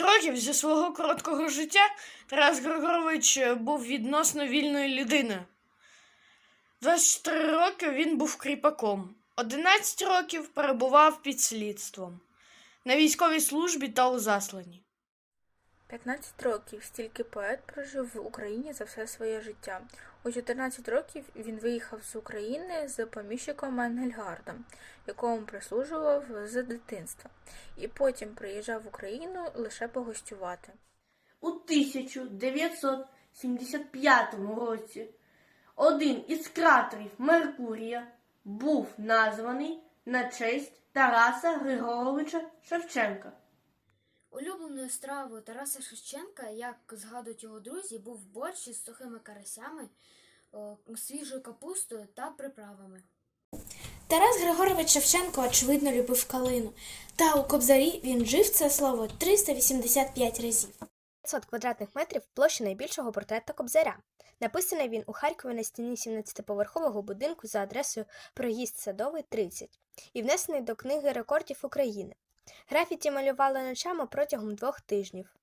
років зі свого короткого життя Тарас Григорович був відносно вільною людиною. 23 роки він був кріпаком, 11 років перебував під слідством на військовій службі та у засланні. 15 років стільки поет прожив в Україні за все своє життя. У 14 років він виїхав з України з поміщиком Енгельгардом, якому прислужував з дитинства, і потім приїжджав в Україну лише погостювати. У 1975 році один із кратерів Меркурія був названий на честь Тараса Григоровича Шевченка. Улюбленою стравою Тараса Шевченка, як згадують його друзі, був борщ із сухими карасями, свіжою капустою та приправами. Тарас Григорович Шевченко очевидно любив калину, та у Кобзарі він жив це слово 385 разів. 500 квадратних метрів площа найбільшого портрета Кобзаря. Написаний він у Харкові на стіні 17-поверхового будинку за адресою Проїзд Садовий 30 і внесений до книги рекордів України. Графіті малювали ночами протягом двох тижнів.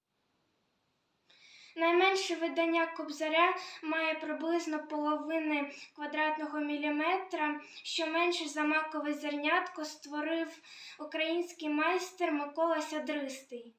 Найменше видання Кобзаря має приблизно половини квадратного міліметра, що менше за макове зернятко створив український майстер Микола Сядристий.